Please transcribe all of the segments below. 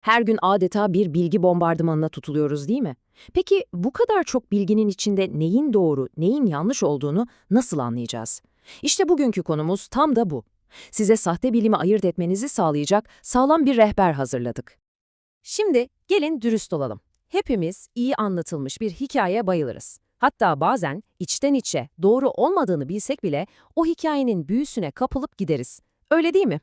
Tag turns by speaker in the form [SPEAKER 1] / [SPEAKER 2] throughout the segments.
[SPEAKER 1] Her gün adeta bir bilgi bombardımanına tutuluyoruz değil mi? Peki bu kadar çok bilginin içinde neyin doğru, neyin yanlış olduğunu nasıl anlayacağız? İşte bugünkü konumuz tam da bu. Size sahte bilimi ayırt etmenizi sağlayacak sağlam bir rehber hazırladık. Şimdi gelin dürüst olalım. Hepimiz iyi anlatılmış bir hikayeye bayılırız. Hatta bazen içten içe doğru olmadığını bilsek bile o hikayenin büyüsüne kapılıp gideriz. Öyle değil mi?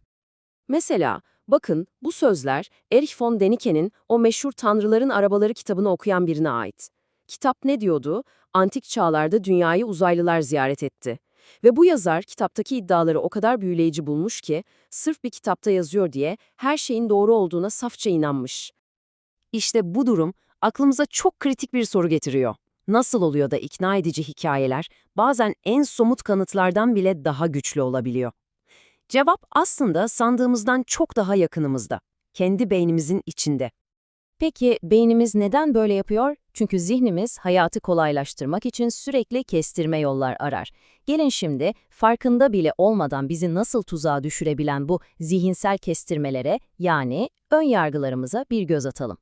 [SPEAKER 1] Mesela bakın bu sözler Erich von Däniken'in o meşhur Tanrıların Arabaları kitabını okuyan birine ait. Kitap ne diyordu? Antik çağlarda dünyayı uzaylılar ziyaret etti. Ve bu yazar kitaptaki iddiaları o kadar büyüleyici bulmuş ki, sırf bir kitapta yazıyor diye her şeyin doğru olduğuna safça inanmış. İşte bu durum aklımıza çok kritik bir soru getiriyor. Nasıl oluyor da ikna edici hikayeler bazen en somut kanıtlardan bile daha güçlü olabiliyor? Cevap aslında sandığımızdan çok daha yakınımızda. Kendi beynimizin içinde. Peki beynimiz neden böyle yapıyor? Çünkü zihnimiz hayatı kolaylaştırmak için sürekli kestirme yollar arar. Gelin şimdi farkında bile olmadan bizi nasıl tuzağa düşürebilen bu zihinsel kestirmelere yani ön yargılarımıza bir göz atalım.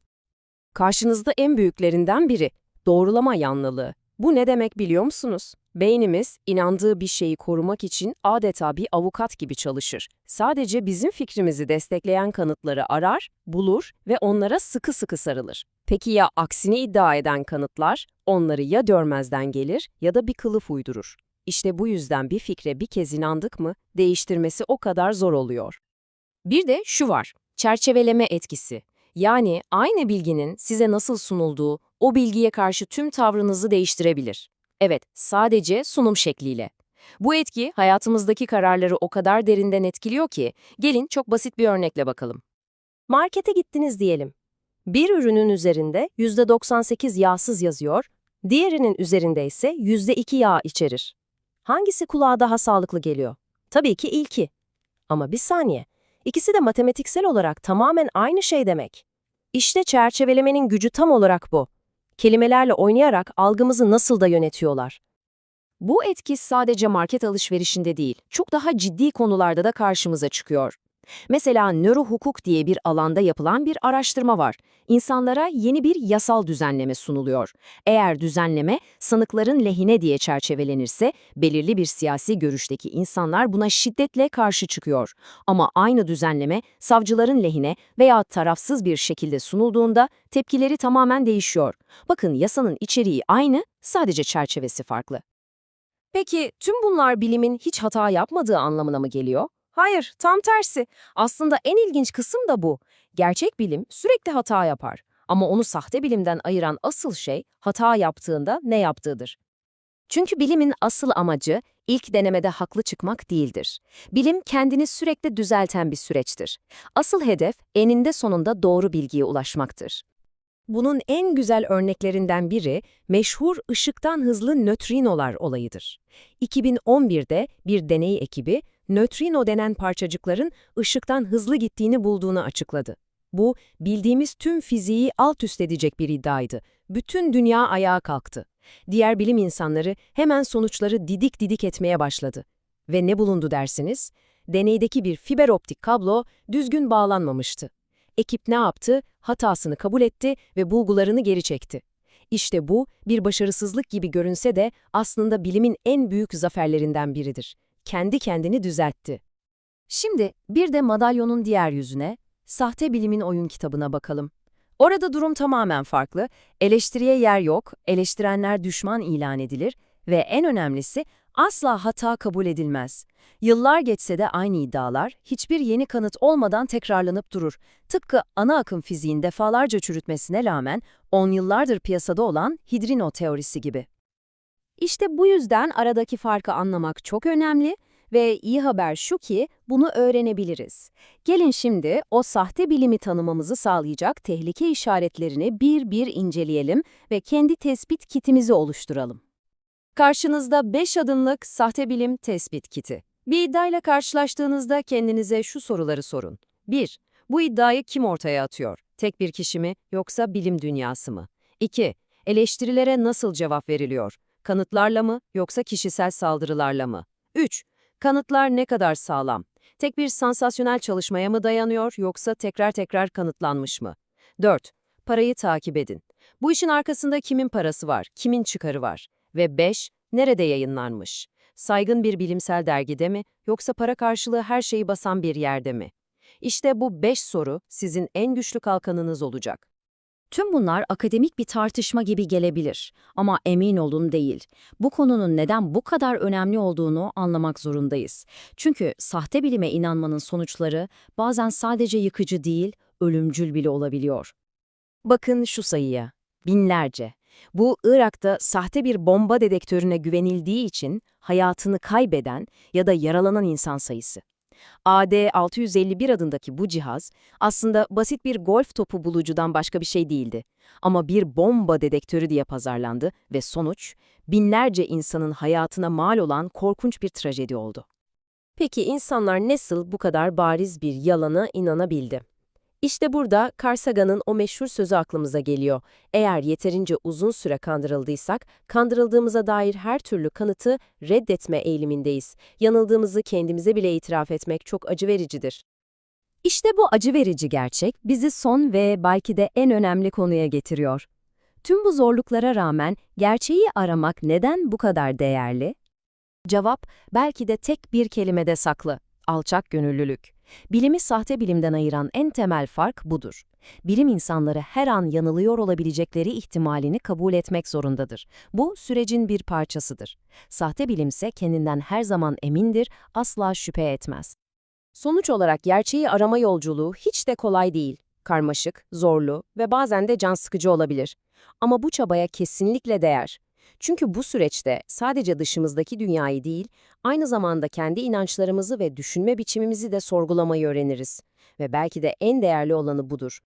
[SPEAKER 1] Karşınızda en büyüklerinden biri doğrulama yanlılığı. Bu ne demek biliyor musunuz? Beynimiz inandığı bir şeyi korumak için adeta bir avukat gibi çalışır. Sadece bizim fikrimizi destekleyen kanıtları arar, bulur ve onlara sıkı sıkı sarılır. Peki ya aksini iddia eden kanıtlar? Onları ya görmezden gelir ya da bir kılıf uydurur. İşte bu yüzden bir fikre bir kez inandık mı değiştirmesi o kadar zor oluyor. Bir de şu var, çerçeveleme etkisi. Yani aynı bilginin size nasıl sunulduğu, o bilgiye karşı tüm tavrınızı değiştirebilir. Evet, sadece sunum şekliyle. Bu etki hayatımızdaki kararları o kadar derinden etkiliyor ki, gelin çok basit bir örnekle bakalım. Markete gittiniz diyelim. Bir ürünün üzerinde %98 yağsız yazıyor, diğerinin üzerinde ise %2 yağ içerir. Hangisi kulağa daha sağlıklı geliyor? Tabii ki ilki. Ama bir saniye, ikisi de matematiksel olarak tamamen aynı şey demek. İşte çerçevelemenin gücü tam olarak bu. Kelimelerle oynayarak algımızı nasıl da yönetiyorlar. Bu etki sadece market alışverişinde değil, çok daha ciddi konularda da karşımıza çıkıyor. Mesela nörohukuk diye bir alanda yapılan bir araştırma var. İnsanlara yeni bir yasal düzenleme sunuluyor. Eğer düzenleme sanıkların lehine diye çerçevelenirse belirli bir siyasi görüşteki insanlar buna şiddetle karşı çıkıyor. Ama aynı düzenleme savcıların lehine veya tarafsız bir şekilde sunulduğunda tepkileri tamamen değişiyor. Bakın yasanın içeriği aynı, sadece çerçevesi farklı. Peki tüm bunlar bilimin hiç hata yapmadığı anlamına mı geliyor? Hayır, tam tersi. Aslında en ilginç kısım da bu. Gerçek bilim sürekli hata yapar. Ama onu sahte bilimden ayıran asıl şey hata yaptığında ne yaptığıdır. Çünkü bilimin asıl amacı ilk denemede haklı çıkmak değildir. Bilim kendini sürekli düzelten bir süreçtir. Asıl hedef eninde sonunda doğru bilgiye ulaşmaktır. Bunun en güzel örneklerinden biri meşhur ışıktan hızlı nötrinolar olayıdır. 2011'de bir deney ekibi nötrino denen parçacıkların ışıktan hızlı gittiğini bulduğunu açıkladı. Bu, bildiğimiz tüm fiziği alt üst edecek bir iddiaydı. Bütün dünya ayağa kalktı. Diğer bilim insanları hemen sonuçları didik didik etmeye başladı. Ve ne bulundu dersiniz? Deneydeki bir fiber optik kablo düzgün bağlanmamıştı. Ekip ne yaptı? Hatasını kabul etti ve bulgularını geri çekti. İşte bu, bir başarısızlık gibi görünse de aslında bilimin en büyük zaferlerinden biridir kendi kendini düzeltti. Şimdi bir de madalyonun diğer yüzüne, sahte bilimin oyun kitabına bakalım. Orada durum tamamen farklı, eleştiriye yer yok, eleştirenler düşman ilan edilir ve en önemlisi asla hata kabul edilmez. Yıllar geçse de aynı iddialar hiçbir yeni kanıt olmadan tekrarlanıp durur. Tıpkı ana akım fiziğin defalarca çürütmesine rağmen on yıllardır piyasada olan hidrino teorisi gibi. İşte bu yüzden aradaki farkı anlamak çok önemli ve iyi haber şu ki bunu öğrenebiliriz. Gelin şimdi o sahte bilimi tanımamızı sağlayacak tehlike işaretlerini bir bir inceleyelim ve kendi tespit kitimizi oluşturalım. Karşınızda 5 adımlık sahte bilim tespit kiti. Bir iddiayla karşılaştığınızda kendinize şu soruları sorun. 1. Bu iddiayı kim ortaya atıyor? Tek bir kişi mi yoksa bilim dünyası mı? 2. Eleştirilere nasıl cevap veriliyor? Kanıtlarla mı yoksa kişisel saldırılarla mı? 3. Kanıtlar ne kadar sağlam? Tek bir sansasyonel çalışmaya mı dayanıyor yoksa tekrar tekrar kanıtlanmış mı?
[SPEAKER 2] 4. Parayı takip edin. Bu işin arkasında kimin parası var, kimin çıkarı var? Ve 5. Nerede yayınlanmış? Saygın bir bilimsel dergide mi, yoksa para karşılığı her şeyi basan bir yerde mi? İşte bu 5 soru sizin en güçlü kalkanınız olacak.
[SPEAKER 3] Tüm bunlar akademik bir tartışma gibi gelebilir ama emin olun değil. Bu konunun neden bu kadar önemli olduğunu anlamak zorundayız. Çünkü sahte bilime inanmanın sonuçları bazen sadece yıkıcı değil, ölümcül bile olabiliyor.
[SPEAKER 2] Bakın şu sayıya. Binlerce. Bu Irak'ta sahte bir bomba dedektörüne güvenildiği için hayatını kaybeden ya da yaralanan insan sayısı. AD651 adındaki bu cihaz aslında basit bir golf topu bulucudan başka bir şey değildi. Ama bir bomba dedektörü diye pazarlandı ve sonuç binlerce insanın hayatına mal olan korkunç bir trajedi oldu. Peki insanlar nasıl bu kadar bariz bir yalana inanabildi? İşte burada Carl Sagan'ın o meşhur sözü aklımıza geliyor. Eğer yeterince uzun süre kandırıldıysak, kandırıldığımıza dair her türlü kanıtı reddetme eğilimindeyiz. Yanıldığımızı kendimize bile itiraf etmek çok acı vericidir.
[SPEAKER 3] İşte bu acı verici gerçek bizi son ve belki de en önemli konuya getiriyor. Tüm bu zorluklara rağmen gerçeği aramak neden bu kadar değerli?
[SPEAKER 2] Cevap belki de tek bir kelimede saklı. Alçak gönüllülük. Bilimi sahte bilimden ayıran en temel fark budur. Bilim insanları her an yanılıyor olabilecekleri ihtimalini kabul etmek zorundadır. Bu sürecin bir parçasıdır. Sahte bilimse kendinden her zaman emindir, asla şüphe etmez. Sonuç olarak gerçeği arama yolculuğu hiç de kolay değil. Karmaşık, zorlu ve bazen de can sıkıcı olabilir. Ama bu çabaya kesinlikle değer. Çünkü bu süreçte sadece dışımızdaki dünyayı değil, aynı zamanda kendi inançlarımızı ve düşünme biçimimizi de sorgulamayı öğreniriz. Ve belki de en değerli olanı budur.